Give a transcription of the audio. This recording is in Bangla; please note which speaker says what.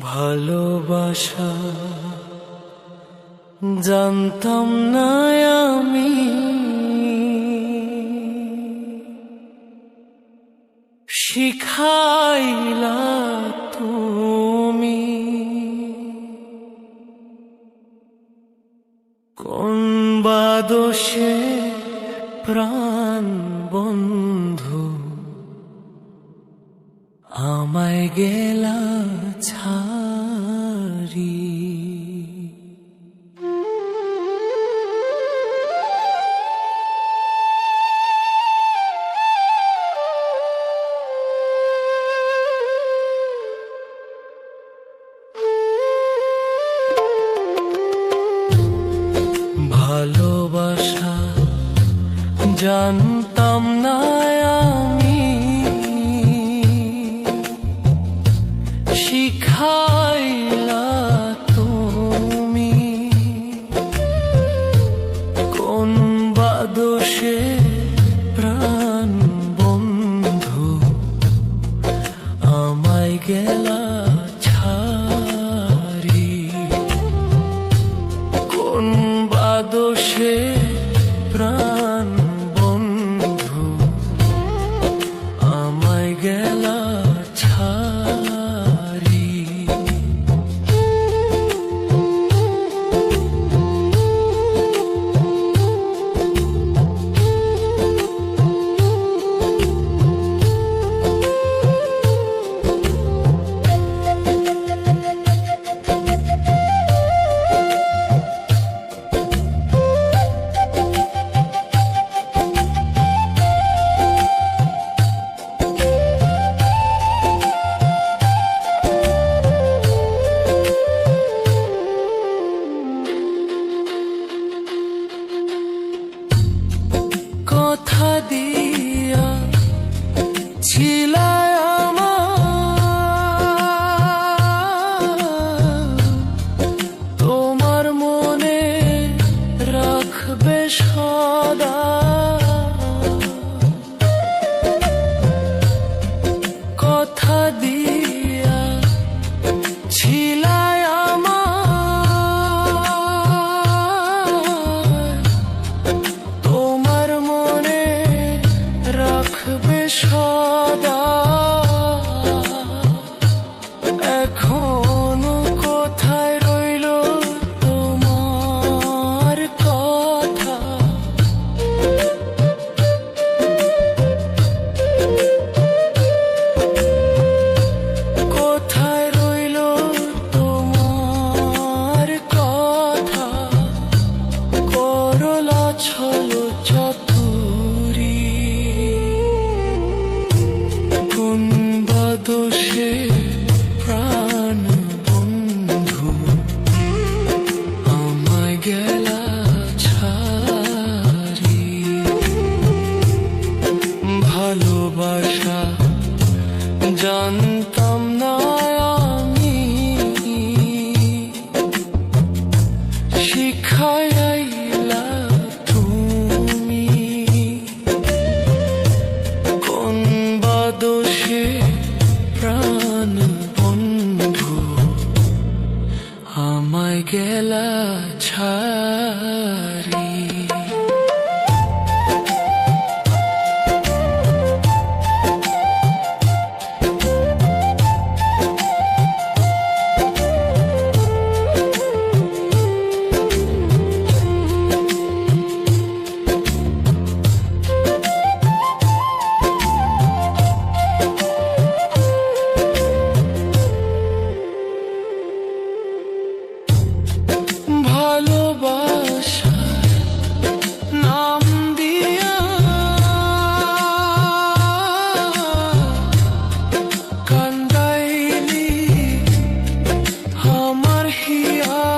Speaker 1: ভালোবাসা জানতাম না আমি। শিখাইলা তুমি কোন বাদোষে প্রাণ বন্ধু? আমায় গেলা ছাড়ি। ভালোবাসা জানতাম শিখাইলা সদা। কথা দিয়া তোমার মনে রাখবে সদা। এখনও গেলা ছাড়ি here.